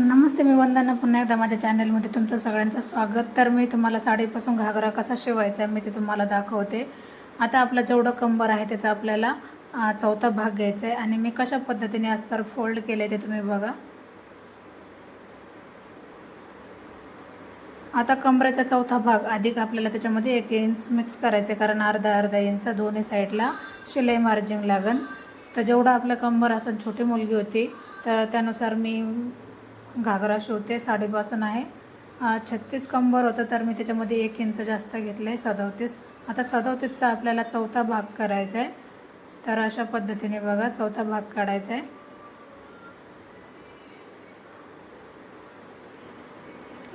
नमस्ते मी वंदना पुन्हा एकदा माझ्या चॅनलमध्ये तुमचं सगळ्यांचं स्वागत. तर मी तुम्हाला साडीपासून घागरा कसा शिवायचा आहे मी ते तुम्हाला दाखवते. आता आपला जेवढं कंबर आहे त्याचा आपल्याला चौथा भाग घ्यायचा आहे. आणि मी कशा पद्धतीने अस्तर फोल्ड केले ते तुम्ही बघा. आता कंबरेचा चौथा भाग अधिक आपल्याला त्याच्यामध्ये एक इंच मिक्स करायचं आहे कारण अर्धा अर्धा इंच दोन्ही साईडला शिलाई मार्जिंग लागन. तर जेवढं आपलं कंबर असं छोटी मुलगी होती तर त्यानुसार मी घागरा शिवते साडीपासून आहे. छत्तीस कंबर होतं तर मी त्याच्यामध्ये एक इंच जास्त घेतलं आहे सदोतीस. आता सदोतीसचा आपल्याला चौथा भाग करायचा आहे तर अशा पद्धतीने बघा चौथा भाग काढायचा आहे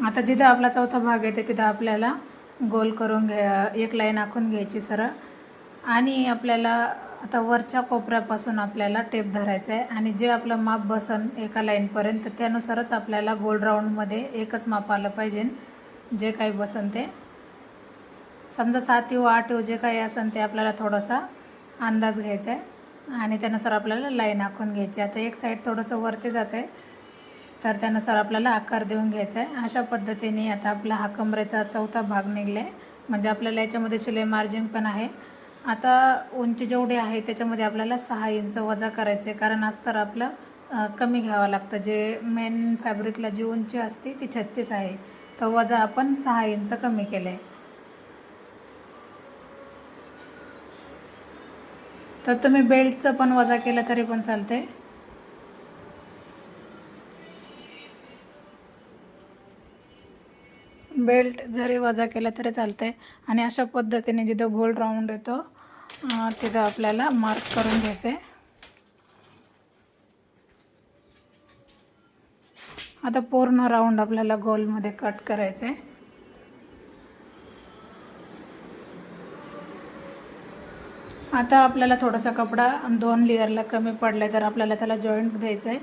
आता जिथं आपला चौथा भाग येते तिथं आपल्याला गोल करून घ्या एक लाईन आखून घ्यायची सरळ. आणि आपल्याला आता वरच्या कोपऱ्यापासून आपल्याला टेप धरायचा आहे आणि जे आपलं माप बसन एका लाईनपर्यंत त्यानुसारच आपल्याला गोल राऊंडमध्ये एकच माप आलं पाहिजे. जे काही बसन ते. समजा सात येऊ आठ येऊ जे काही असन ते आपल्याला थोडासा अंदाज घ्यायचा आहे आणि त्यानुसार आपल्याला लाईन आखून घ्यायची. आता एक साईड थोडंसं वरती जाते तर त्यानुसार आपल्याला आकार देऊन घ्यायचा आहे अशा पद्धतीने आता आपला हा कमरेचा चौथा भाग निघला आहे म्हणजे आपल्याला याच्यामध्ये शिलाई मार्जिन पण आहे. आता उंची जेवढी आहे त्याच्यामध्ये आपल्याला सहा इंच वजा करायचं आहे कारण अस्तर आपलं कमी घ्यावं लागतं. जे मेन फॅब्रिकला जी उंची असते ती छत्तीस आहे. तर वजा आपण सहा इंच कमी केलं आहे तर तुम्ही बेल्टचं पण वजा केलं तरी पण चालते बेल्ट जरी वजा केला तरी चालते आणि अशा पद्धतीने जिथं गोल राऊंड येतो तिथं आपल्याला मार्क करून घ्यायचं आहे आता पूर्ण राऊंड आपल्याला गोलमध्ये कट करायचं आहे आता आपल्याला थोडासा कपडा दोन लेअरला कमी पडला तर आपल्याला त्याला जॉईंट द्यायचं आहे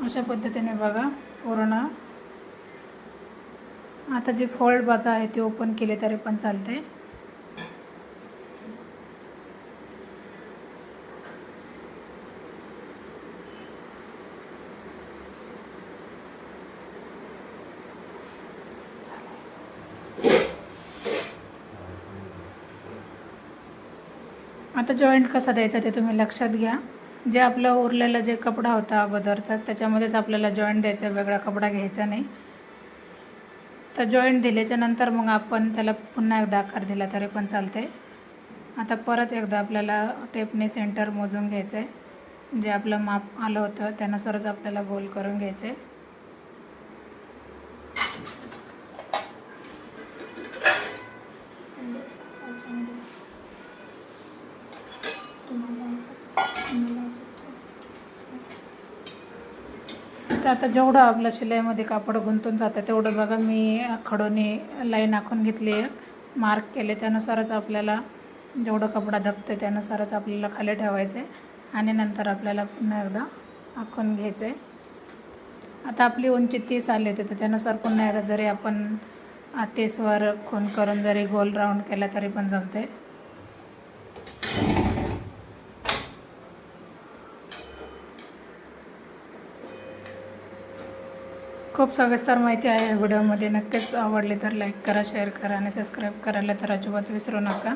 अशा पद्धतीने बघा पूर्ण आता जे फोल्ड बाजू आहे ते ओपन केले तरी पण चालते आता जॉईंट कसा द्यायचा ते तुम्ही लक्षात घ्या. जे आपलं उरलेलं जे कपडा होता अगोदरचा त्याच्यामध्येच आपल्याला जॉईंट द्यायचा वेगळा कपडा घ्यायचा नाही. तर जॉईंट दिल्याच्या नंतर मग आपण त्याला पुन्हा एकदा आकार दिला तरी पण चालते आता परत एकदा आपल्याला टेपने सेंटर मोजून घ्यायचं आहे जे आपलं माप आलं होतं त्यानुसारच आपल्याला गोल करून घ्यायचं आहे आता जेवढं आपलं शिलाईमध्ये कापड गुंतून जातं तेवढं बघा मी खडोने लाईन आखून घेतली आहे. मार्क केले त्यानुसारच आपल्याला जेवढं कपडा दबतो त्यानुसारच आपल्याला खाली ठेवायचं आहे आणि नंतर आपल्याला पुन्हा एकदा आखून घ्यायचं आहे आता आपली उंची तीस आली होती तर त्यानुसार पुन्हा एकदा जरी आपण तीसवर खून करून जरी गोल राऊंड केला तरी पण जमते खूप सविस्तर माहिती आहे या व्हिडिओमध्ये. नक्कीच आवडली तर लाईक करा शेअर करा आणि सबस्क्राईब करायला तर अजिबात विसरू नका.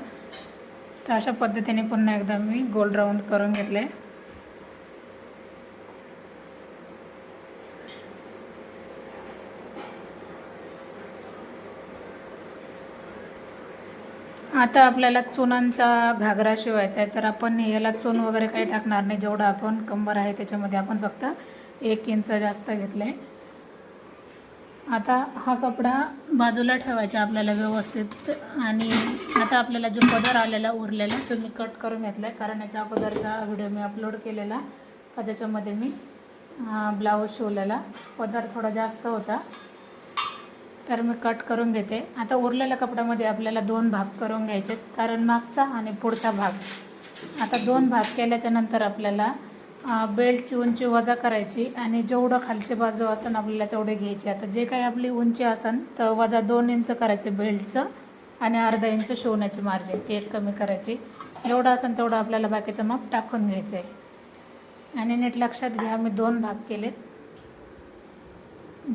तर अशा पद्धतीने पुन्हा एकदा मी गोल राऊंड करून घेतले. आता आपल्याला चुनांचा घागरा शिवायचा आहे तर आपण याला चून वगैरे काही टाकणार नाही. जेवढं आपण कंबर आहे त्याच्यामध्ये आपण फक्त एक इंच जास्त घेतलं आहे आता हा कपडा बाजूला ठेवायचा आपल्याला व्यवस्थित आणि आता आपल्याला जो पदर आलेला उरलेला तो मी कट करून घेतला आहे कारण याच्या अगोदरचा व्हिडिओ मी अपलोड केलेला का मी ब्लाऊज शिवलेला. पदर थोडा जास्त होता तर मी कट करून घेते. आता उरलेल्या कपड्यामध्ये आपल्याला दोन भाग करून घ्यायचे कारण मागचा आणि पुढचा भाग. आता दोन भाग केल्याच्यानंतर आपल्याला बेल्टची उंची वजा करायची आणि जेवढं खालची बाजू असन आपल्याला तेवढे घ्यायचे. आता जे काही आपली उंची असन तर वजा दोन इंच करायचे बेल्टचं आणि अर्धा इंच शिवण्याची मार्जिन ते एक कमी करायची. जेवढं असेल तेवढं आपल्याला बाकीचं माप टाकून घ्यायचं आहे आणि नीट लक्षात घ्या मी दोन भाग केलेत.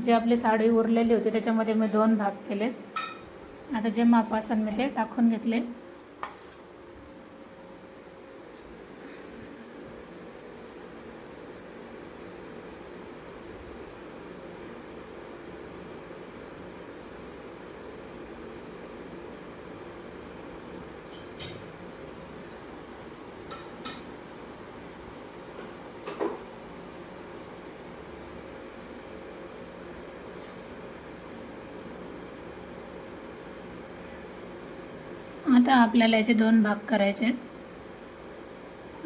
जे आपली साडी उरलेली होती त्याच्यामध्ये मी दोन भाग केलेत. आता जे माप असेल मी ते टाकून घेतले. आता आपल्याला याचे दोन भाग करायचे आहेत.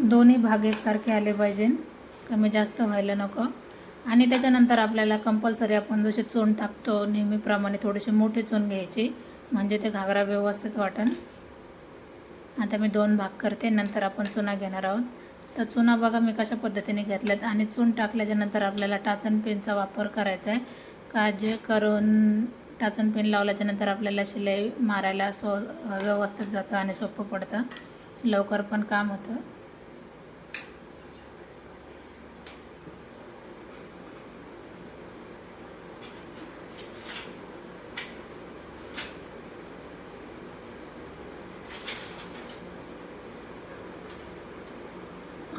दोन्ही भाग एकसारखे आले पाहिजे. कमी जास्त व्हायला नको. आणि त्याच्यानंतर आपल्याला कंपल्सरी आपण जसे चून टाकतो नेहमीप्रमाणे थोडीशी मोठी चून घ्यायची. म्हणजे ते घागरा व्यवस्थित वाटेल आता मी दोन भाग करते. नंतर आपण चुना घेणार आहोत. तर चुना बघा मी कशा पद्धतीने घेतल्यात. आणि चून टाकल्याच्यानंतर आपल्याला टाचन पेनचा वापर करायचा आहे. का जे करून टाचन पेन लावल्याच्या नंतर आपल्याला शिलाई मारायला सो व्यवस्थित जातं आणि सोपं पडतं. लवकर पण काम होतं.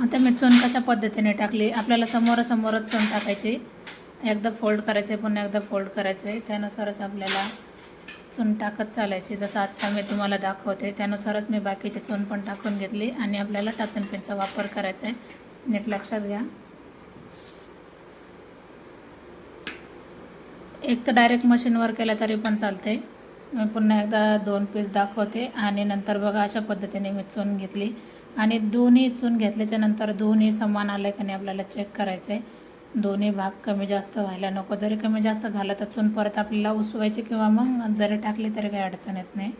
आता मी चून कशा पद्धतीने टाकली? आपल्याला समोरासमोरच चून टाकायची. एकदा फोल्ड करायचं आहे पुन्हा एकदा फोल्ड करायचं आहे त्यानुसारच आपल्याला चून टाकत चालायची. जसं आत्ता मी तुम्हाला दाखवते त्यानुसारच मी बाकीची चून पण टाकून घेतली आणि आपल्याला टाचन पेनचा वापर करायचा आहे नीट लक्षात घ्या. एक तर डायरेक्ट मशीनवर केलं तरी पण चालते मी पुन्हा एकदा दोन पीस दाखवते आणि नंतर बघा अशा पद्धतीने मी चून घेतली. आणि दोन्ही चून घेतल्याच्या नंतर दोन्ही समान आलं का नाही आपल्याला चेक करायचं आहे दोन्ही भाग कमी जास्त व्हायला नको. जरी कमी जास्त झालं तर चून परत आपल्याला उसवायची किंवा मग जरी टाकली तरी काही अडचण येत नाही.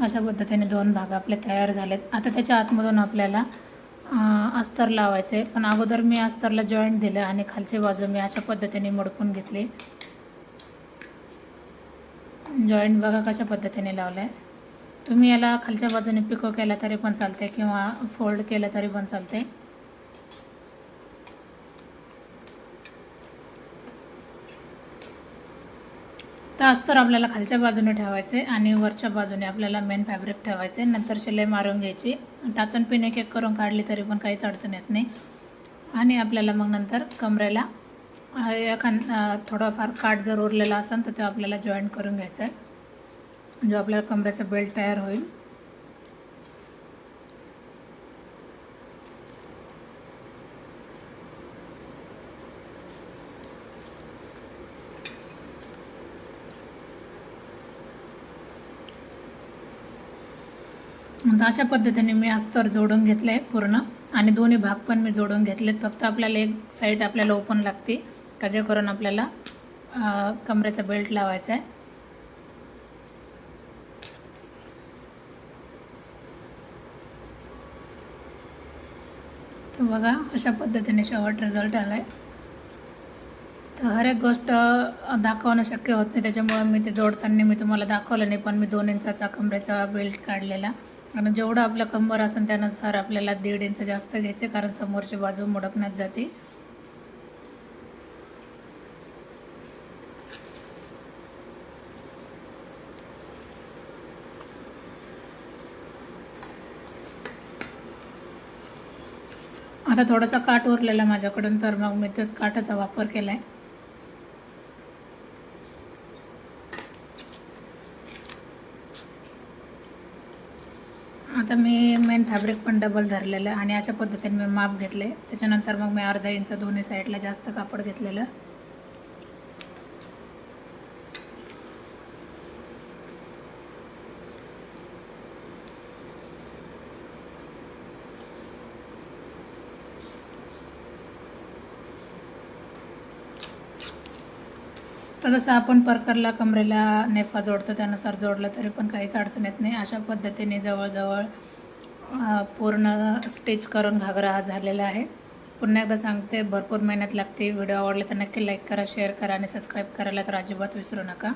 अशा पद्धतीने दोन भाग आपले तयार झालेत. आता त्याच्या आतमधून आपल्याला अस्तर लावायचे. पण अगोदर मी अस्तरला जॉईंट दिलं आणि खालची बाजू मी अशा पद्धतीने मडकून घेतली. जॉईंट बघा कशा पद्धतीने लावलं आहे तुम्ही याला खालच्या बाजूने पिको केला तरी पण चालते किंवा फोल्ड केलं तरी पण चालते तर अस्तर आपल्याला खालच्या बाजूने ठेवायचे आणि वरच्या बाजूने आपल्याला मेन फॅब्रिक ठेवायचे नंतर शिलाई मारून घ्यायची. टाचण पिन एक एक करून काढली तरी पण काहीच अडचण येत नाही. आणि आपल्याला मग नंतर कमरेला एखाद थोडंफार काठ जर उरलेला असेल तर तो आपल्याला जॉईन करून घ्यायचा आहे जो आपल्याला कमऱ्याचा बेल्ट तयार होईल. आता अशा पद्धतीने मी अस्तर जोडून घेतलं आहे पूर्ण. आणि दोन्ही भाग पण मी जोडून घेतलेत. फक्त आपल्याला एक साईड आपल्याला ओपन लागते का जे करून आपल्याला कमरेचा बेल्ट लावायचा आहे. बघा अशा पद्धतीने शेवट रिझल्ट आला आहे तर हर एक गोष्ट दाखवणं शक्य होत नाही. त्याच्यामुळे मी ते जोडताना मी तुम्हाला दाखवलं नाही पण मी दोन इंचाचा कमरेचा बेल्ट काढलेला. आणि जेवढं आपलं कंबर असेल त्यानुसार आपल्याला दीड इंच जास्त घ्यायचे कारण समोरची बाजू मुडपण्यात जाते. आता थोडासा काठ उरलेला माझ्याकडून तर मग मी त्याच काठाचा वापर केला आहे आता मी मेन फॅब्रिक पण डबल धरलेलं आणि अशा पद्धतीने मी माप घेतले त्याच्यानंतर मग मी अर्धा इंच दोन्ही साईडला जास्त कापड घेतलेलं. तर जसं आपण परकरला कमरेला नेफा जोडतो त्यानुसार जोडलं तरी पण काहीच अडचण येत नाही. अशा पद्धतीने जवळजवळ पूर्ण स्टिच करून घागरा हा झालेला आहे. पुन्हा एकदा सांगते भरपूर मेहनत लागते. व्हिडिओ आवडले तर नक्की लाईक करा शेअर करा आणि सबस्क्राईब करायला तर अजिबात विसरू नका.